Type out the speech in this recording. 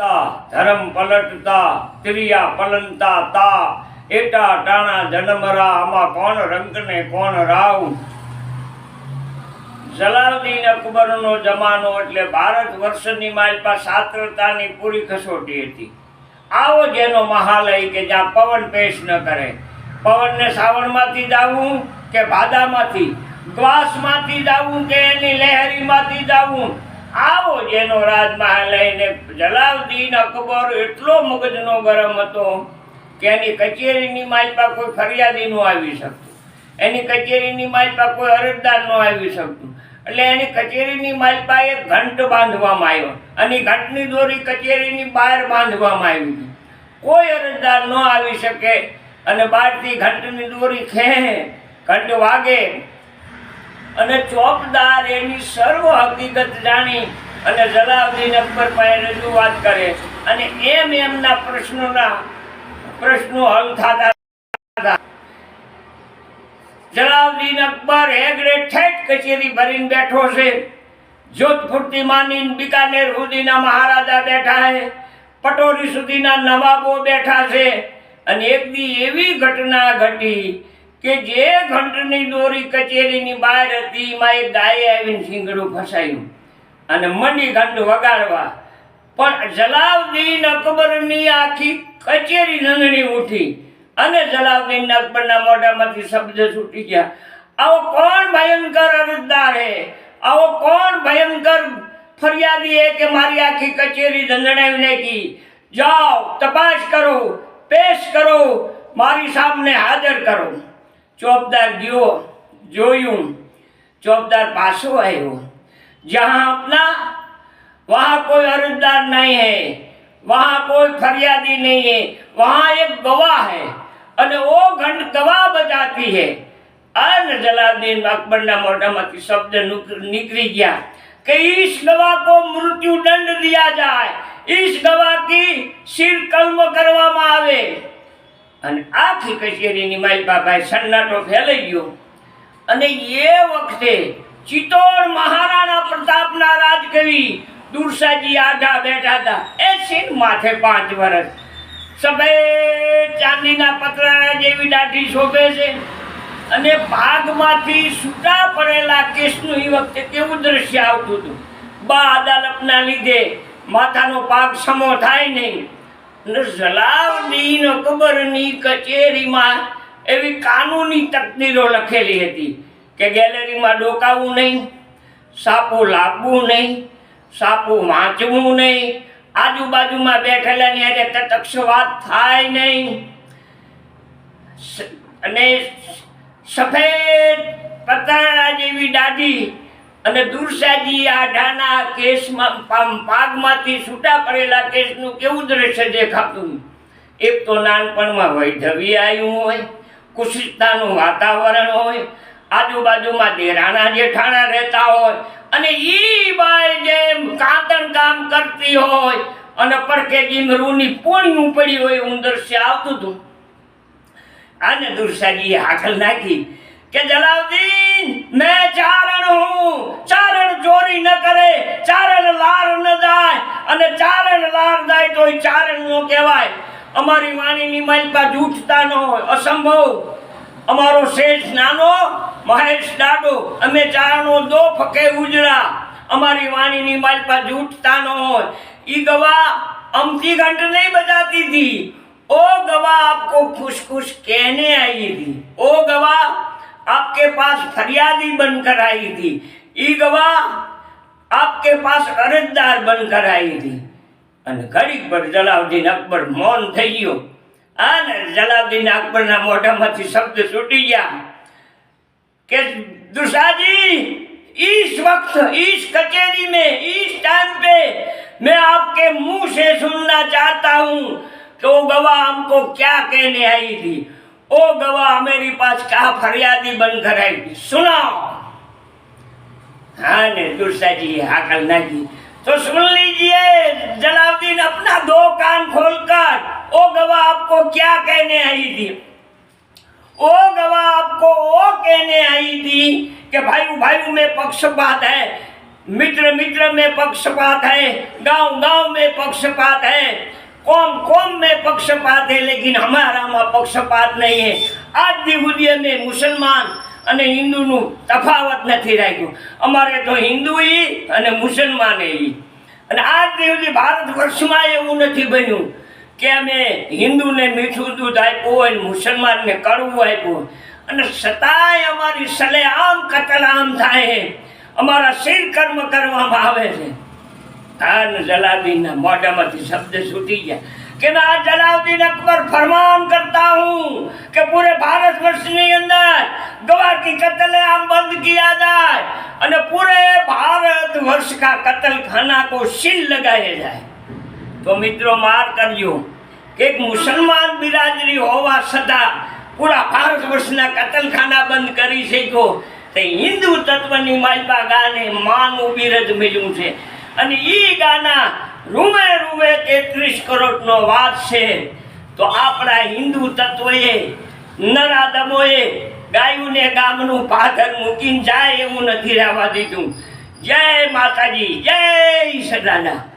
ધર્મ પલટતા, ક્રિયા પલનતા તા. એટા ટાણા જનમરા, આમાં કોણ રંગ ને કોણ રાવ જલાલુદ્દીન અકબરનો જમાનો એટલે ભારત વર્ષની માલપા સાત્રતાની પૂરી ખસોટી હતી. આવો જેનો મહાલય કે જ્યાં પવન પેશ ન કરે. પવનને સાવણમાંથી જાવું કે ભાદામાંથી ગ્વાસમાંથી જાવું કે એની લહેરીમાંથી જાવું આવો જેનો રાજમહાલયને જલાલુદ્દીન અકબર એટલો મગજનો ગરમ હતો કે એની કચેરીની માલપા કોઈ ફરિયાદી ન આવી શકતું. એની કચેરીની માલપા કોઈ અરજદાર ન આવી શકતું. એટલે એની કચેરીની માલપા એક ઘંટ બાંધવામાં આવ્યો અને ઘંટની દોરી કચેરીની બહાર બાંધવામાં આવી કોઈ અરજદાર ન આવી શકે અને બહારથી ઘંટની દોરી ખેં ઘંટ વાગે અને ચોકદાર એની સર્વ હકીકત જાણી અને જલાલુદ્દીન અકબર પાસે રજૂઆત કરે અને એમ એમના પ્રશ્નોના પ્રશ્નો હલ થતા હતા. અકબર હેગડે ઠેઠ કચેરી ભરીને બેઠો છે. જોધપુરથી માની બિકાનેર સુધીના મહારાજા બેઠા છે. પટોરી સુધીના નવાબો બેઠા છે. અને એક દી એવી ઘટના ઘટી કે જે ઘંટની દોરી કચેરીની બહાર હતી, એમાં એક ગાય આવીને શીંગડું ફસાયું અને મંડી ઘંટ વગાડવા. પણ જલાલુદ્દીન અકબરની આખી કચેરી નંદણી ઉઠી અને જલાલુદ્દીન અકબરના મોઢામાંથી શબ્દ છૂટી ગયા. આવો કોણ ભયંકર અરજદાર હે? આવો કોણ ભયંકર ફરિયાદી હે કે મારી આખી કચેરી ધંધણાવી નાખી? જાઓ, તપાસ કરો, પેશ કરો, મારી સામે હાજર કરો. ચોપદાર ગયો જોયું ચોપદાર પાછો આવ્યો જહાં अपना वहाँ कोई अर्जदार नहीं है वहाँ कोई फरियादी नहीं है वहाँ एक गवाह है અને ઓ ઘંટ ગવાહ બજાતી है અને જલાલુદ્દીન અકબરના મોઢામાંથી શબ્દ નુક- નીકળી ગયા कि इस गवाह को मृत्यु दंड दिया जाए इस गवाह की सिर કલમ કરવામાં આવે અને આખી કચેરીની માલપા ભાઈ સન્નાટો ફેલાઈ ગયો અને એ વખતે ચિત્તોડ મહારાણા પ્રતાપના રાજકવિ દુરસાજી આઘા બેઠા હતા. એ સિંહ માથે પાંચ વર્ષ સફેદ ચાંદીના પતરાના જેવી દાઢી શોભે છે. અને ભાગમાંથી છૂટા પડેલા કેસનું એ વખતે કેવું દ્રશ્ય આવતું હતું. બા અદાલતના લીધે માથાનો પાક સમો થાય નહીં. અને જલાલુદ્દીન કબરની કચેરીમાં એવી કાનૂની તકદીરો લખેલી હતી કે ગેલેરીમાં ડોકાવું નહીં, સાપુ લાવવું નહીં, સાપુ વાંચવું નહીં, આજુબાજુમાં બેઠેલાની હારે તક્ષ વાત થાય નહીં. અને સફેદ પતરા જેવી દાઢી અને દુરસાજી આઢાના કેસમાં પાગમાંથી છૂટા પડેલા કેસનું કેવું દ્રશ્ય દેખાતું? એક તો નાનપણમાં વૈધવી આવ્યું હોય કુશિતતાનું વાતાવરણ હોય, આજુબાજુમાં દેરાણા જેઠાણા રહેતા હોય, અને ઈ બાઈ જેમ કાતણ કામ કરતી હોય, અને પડકે જેમ રૂની પૂણી પડી હોય એવું દ્રશ્ય આવતું હતું. આને દુરસાજીએ હાકલ નાખી કે જલાલુદ્દીન मैं ચારણ હું ચારણ ચોરી ન કરે ચારણ લાર ન જાય અને ચારણ લાર જાય તો ચારણ નો કહેવાય અમારી વાણીની માલપા જૂઠતા ન હોય અસંભવ અમારો શેષ નાનો મહેશ દાડો અમે ચારણો દો ફકે ઉજળા અમારી વાણીની માલપા જૂઠતા ન હોય ઈ ગવા અમથી ઘંટ નહીં બજાતી थी ओ गवाह आपको खुश खुश कहने आई थी ओ गवाह आपके पास फरियादी बनकर आई थी ई गवाह आपके पास अरजदार बनकर आई थी અને ઘડીક પર જલાલુદ્દીન અકબર મૌન થઈ ગયો અને જલાલુદ્દીન અકબરના મોઢામાંથી શબ્દ છૂટી ગયા कि दुर्सा जी इस वक्त इस कचेरी में इस टाइम पे मैं आपके मुंह से सुनना चाहता हूँ कि वो गवाह हमको क्या कहने आई थी ओ गवाह, मेरे पास क्या फरियादी बनकर आई सुनाओ हाँ ने जी हाकल नाकी तो सुन लीजिए, जलाउद्दीन, अपना दो कान खोलकर, ओ गवाह, आपको क्या कहने आई थी? ओ गवाह, आपको वो कहने आई थी कि भाई भाई में पक्षपात है मित्र मित्र में पक्षपात है गाँव गाँव में पक्षपात है कौम कौम में पक्षपात है लेकिन हमारा में पक्षपात नहीं है आज भी हुए में मुसलमान અને હિન્દુનું તફાવત નથી રાખ્યું. અમારે તો હિન્દુ એ અને મુસલમાન ઈ. અને આજ સુધી ભારત વર્ષમાં એવું નથી બન્યું કે અમે હિન્દુને મીઠું દૂધ આપ્યું હોય મુસલમાનને કડવું આપ્યું અને છતાંય અમારી સલે આમ કતલ આમ થાય અમારા શિર કર્મ કરવામાં આવે છે. તાન જલાબીના મોઢામાંથી શબ્દ છૂટી ગયા કે આ જલાઉદ્દીન અકબર ફરમાન કરતા હું કે પૂરે ભારત વર્ષની અંદર ગવા કી કતલ આમ બંધ કિયા જાય અને પૂરે ભારત વર્ષ કા કતલ ખાના કો સીલ લગાએ જાય. તો મિત્રો, માર કરજો કે એક મુસલમાન બિરાદરી હોવા છતાં પૂરા ભારત વર્ષના કતલખાના બંધ કરી શકો તે હિન્દુ તત્વની માલબા ગાને માન ઉબીરજ મિલ્યું છે. અને એ ગાના રૂમે રૂમે તેત્રીસ કરોડનો વાત છે. તો આપણા હિન્દુ તત્વએ નરાદમોએ ગાયુંને ગામનું પાધન મૂકીને જાય એવું નથી રહેવા દીધું. જય માતાજી, જય સદાના